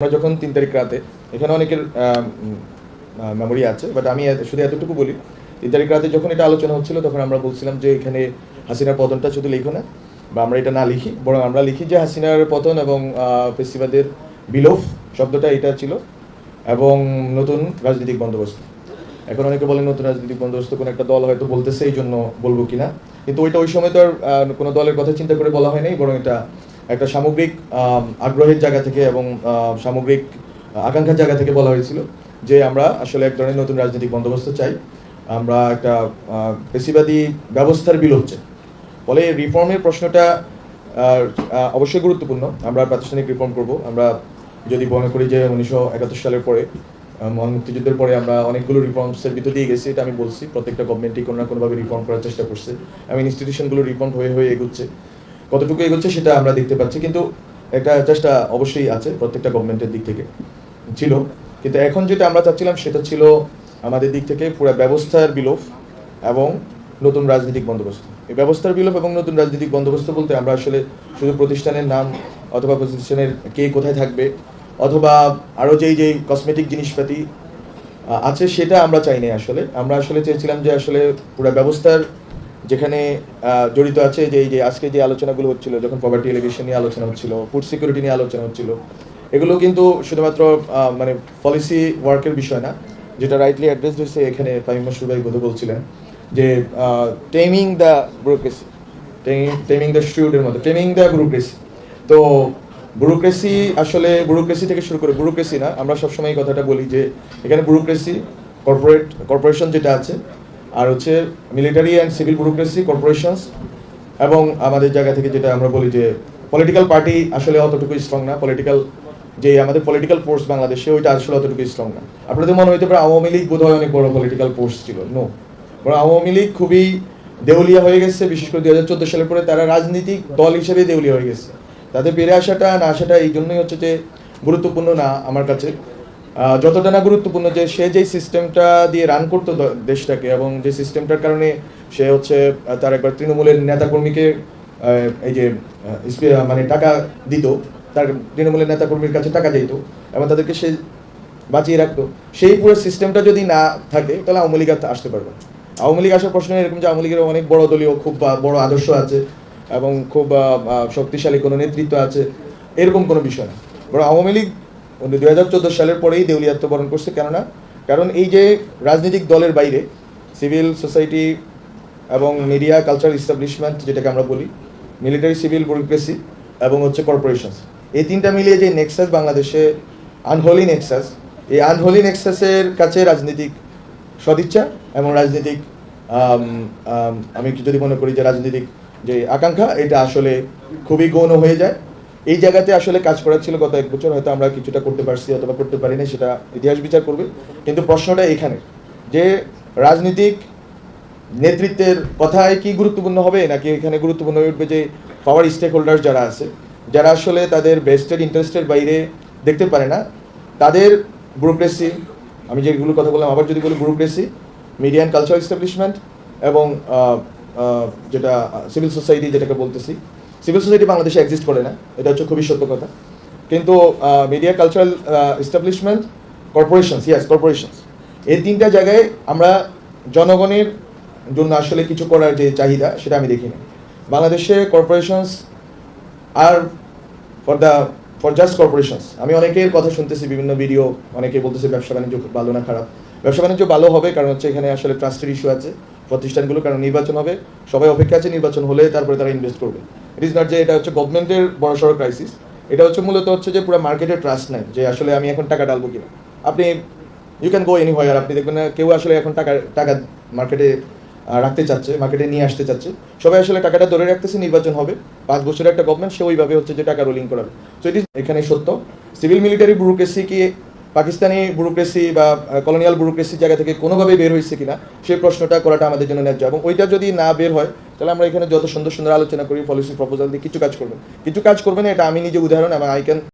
আমরা যখন তিন তারিখ রাতে, এখানে অনেকের মেমোরি আছে বাট আমি শুধু এতটুকু বলি, তিন তারিখ রাতে যখন এটা আলোচনা হচ্ছিল, তখন আমরা বলছিলাম যে এখানে হাসিনার পতনটা শুধু লিখো না, বা আমরা এটা না লিখি, বরং আমরা লিখি যে হাসিনার পতন এবং ফেস্টিভালের বিলোপ শব্দটা এটা ছিল, এবং নতুন রাজনৈতিক বন্দোবস্ত। এখন অনেকে বলেন নতুন রাজনৈতিক বন্দোবস্ত কোনো একটা দল হয়তো বলতেছে এই জন্য বলব কিনা, কিন্তু ওইটা ওই সময় তো আর কোনো দলের কথা চিন্তা করে বলা হয় নাই, বরং এটা একটা সামগ্রিক আগ্রহের জায়গা থেকে এবং সামগ্রিক আকাঙ্ক্ষার জায়গা থেকে বলা হয়েছিল যে আমরা আসলে এক ধরনের নতুন রাজনৈতিক বন্দোবস্ত চাই। আমরা একটা পেশিবাদী ব্যবস্থার বিলোপ হচ্ছে। ফলে রিফর্মের প্রশ্নটা অবশ্যই গুরুত্বপূর্ণ। আমরা প্রাতিষ্ঠানিক রিফর্ম করব। আমরা যদি মনে করি যে উনিশশো একাত্তর সালের পরে মহান মুক্তিযুদ্ধের পরে আমরা অনেকগুলো রিফর্মসের ভিতর দিয়ে গেছি, এটা আমি বলছি। প্রত্যেকটা গভর্নমেন্টই কোনো না কোনোভাবে রিফর্ম করার চেষ্টা করছে। এবং ইনস্টিটিউশনগুলো রিফর্ম হয়ে হয়ে এগুচ্ছে। কতটুকু এগোচ্ছে সেটা আমরা দেখতে পাচ্ছি, কিন্তু একটা চেষ্টা অবশ্যই আছে প্রত্যেকটা গভর্নমেন্টের দিক থেকে। ছিল। কিন্তু এখন যেটা আমরা চাচ্ছিলাম সেটা ছিল আমাদের দিক থেকে পুরো ব্যবস্থার বিলোপ এবং নতুন রাজনৈতিক বন্দোবস্ত। এই ব্যবস্থার বিলোপ এবং নতুন রাজনৈতিক বন্দোবস্ত বলতে আমরা আসলে শুধু প্রতিষ্ঠানের নাম অথবা প্রতিষ্ঠানের কে কোথায় থাকবে অথবা আরও যেই যেই কসমেটিক জিনিসপাতি আছে সেটা আমরা চাই নাই আসলে। আমরা আসলে চেয়েছিলাম যে আসলে পুরো ব্যবস্থার যেখানে জড়িত আছে যে যে আজকে যে আলোচনাগুলো হচ্ছিল, যখন পভার্টি এলিগেশন নিয়ে আলোচনা হচ্ছিল ফুড সিকিউরিটি নিয়ে আলোচনা হচ্ছিল, এগুলো কিন্তু শুধুমাত্র মানে পলিসি ওয়ার্কের বিষয় না, যেটা রাইটলি অ্যাড্রেস হয়েছে এখানে ফাহিম মশুর ভাই কথা বলছিলেন, যে taming the bureaucracy taming the স্টুডের মতো টেমিং দ্য ব্যুরোক্রেসি তো ব্যুরোক্রেসি আসলে ব্যুরোক্রেসি থেকে শুরু করে ব্যুরোক্রেসি না, আমরা সবসময় এই কথাটা বলি যে, এখানে ব্যুরোক্রেসি কর্পোরেট কর্পোরেশন যেটা আছে আর হচ্ছে military and civil bureaucracy corporations এবং আমাদের জায়গা থেকে যেটা আমরা বলি যে পলিটিক্যাল পার্টি আসলে অতটুকু স্ট্রং না। পলিটিক্যাল যে আমাদের পলিটিক্যাল ফোর্স বাংলাদেশে, ওইটা আসলে অতটুকু স্ট্রং না। আপনাদের মনে হইতে পারে আওয়ামী লীগ বোধহয় অনেক বড় পলিটিক্যাল ফোর্স ছিল। নো আওয়ামী লীগ খুবই দেউলিয়া হয়ে গেছে, বিশেষ করে দুই হাজার চোদ্দ সালের পরে তারা রাজনৈতিক দল হিসেবে দেউলিয়া হয়ে গেছে। তাদের বেড়ে আসাটা না আসাটা এই জন্যই হচ্ছে যে গুরুত্বপূর্ণ না আমার কাছে। যতটা না গুরুত্বপূর্ণ যে সে যে সিস্টেমটা দিয়ে রান করতো দেশটাকে এবং যে সিস্টেমটার কারণে সে হচ্ছে তার একবার তৃণমূলের নেতাকর্মীকে এই যে মানে টাকা দিত, তার তৃণমূলের নেতাকর্মীর কাছে টাকা দিত এবং তাদেরকে সে বাঁচিয়ে রাখতো। সেই পুরো সিস্টেমটা যদি না থাকে, তাহলে আওয়ামী লীগ আসতে পারবে আওয়ামী লীগ আসার প্রশ্ন এরকম যে আওয়ামী লীগের অনেক বড় দলীয়, খুব বড় আদর্শ আছে এবং খুব শক্তিশালী কোনো নেতৃত্ব আছে, এরকম কোনো বিষয় না। বরং আওয়ামী লীগ দুই হাজার চোদ্দ সালের পরেই দেউলিয়াত্ব বরণ করছে কেননা কারণ এই যে রাজনৈতিক দলের বাইরে সিভিল সোসাইটি এবং মিডিয়া কালচার ইস্টাবলিশমেন্ট যেটাকে আমরা বলি মিলিটারি সিভিল ব্যুরোক্রেসি এবং হচ্ছে কর্পোরেশনস এই তিনটা মিলিয়ে যে নেক্সাস বাংলাদেশে আনহোলি নেক্সাস এই আনহোলি নেক্সাসের কাছে রাজনৈতিক সদিচ্ছা এবং রাজনৈতিক আম, যদি মনে করি যে রাজনৈতিক যে আকাঙ্ক্ষা এটা আসলে খুবই গৌণ হয়ে যায়। এই জায়গাতে আসলে কাজ করার ছিল গত এক বছর, হয়তো আমরা কিছুটা করতে পারছি অথবা করতে পারি না সেটা ইতিহাস বিচার করবে। কিন্তু প্রশ্নটা এখানে, যে রাজনীতিক নেতৃত্বের কথায় কি গুরুত্বপূর্ণ হবে, নাকি এখানে গুরুত্বপূর্ণ হয়ে উঠবে যে পাওয়ার স্টেক হোল্ডার যারা আছে, যারা আসলে তাদের বেস্টেড ইন্টারেস্টের বাইরে দেখতে পারে না, তাদের ব্যুরোক্রেসি আমি যেগুলো কথা বললাম, আবার যদি বলি bureaucracy media and culture establishment এবং যেটা সিভিল সোসাইটি যেটাকে বলতেছি সিভিল সোসাইটি বাংলাদেশে এক্সিস্ট করে না, এটা হচ্ছে খুবই সত্য কথা। কিন্তু media cultural establishment corporations yes corporations এই তিনটা জায়গায় আমরা জনগণের জন্য আসলে কিছু করার যে চাহিদা, সেটা আমি দেখি না বাংলাদেশে corporations R for the for just corporations আমি অনেকের কথা শুনতেছি, বিভিন্ন ভিডিও অনেকে বলতেছে ব্যবসা বাণিজ্য ভালো না, খারাপ। ব্যবসা বাণিজ্য ভালো হবে কারণ হচ্ছে এখানে আসলে ট্রাস্টের ইস্যু আছে, প্রতিষ্ঠানগুলো কারণ নির্বাচন হবে, সবাই অপেক্ষা আছে নির্বাচন হলে তারপরে তারা ইনভেস্ট করবে। ইট ইজ নট যে এটা হচ্ছে গভর্নমেন্টের বড়সড় ক্রাইসিস এটা হচ্ছে মূলত হচ্ছে যে পুরো মার্কেটে ট্রাস্ট নাই, যে আসলে আমি এখন টাকা ডালবো কিনা। আপনি ইউ ক্যান গো এনি আর আপনি দেখবেন না কেউ আসলে এখন টাকা টাকা মার্কেটে রাখতে চাচ্ছে মার্কেটে নিয়ে আসতে চাচ্ছে। সবাই আসলে টাকাটা ধরে রাখতেছে, নির্বাচন হবে। পাঁচ বছরের একটা গভর্নমেন্ট সে ওইভাবে হচ্ছে যে টাকা রোলিং করাবে। ইট ইজ এখানে সত্য। সিভিল মিলিটারি ব্যুরোক্রেসি কি পাকিস্তানি ব্যুরোক্রেসি বা কলোনিয়াল ব্যুরোক্রেসি জায়গা থেকে কোনোভাবে বের হয়েছে কিনা সেই প্রশ্নটা করাটা আমাদের জন্য ন্যায্য। এবং ওইটা যদি না বের হয় তাহলে আমরা এখানে যত সুন্দর সুন্দর আলোচনা করি পলিসি প্রপোজাল দিয়ে কিছু কাজ করবেন। কিছু কাজ করবেন, এটা আমি নিজে উদাহরণ এবং আই ক্যান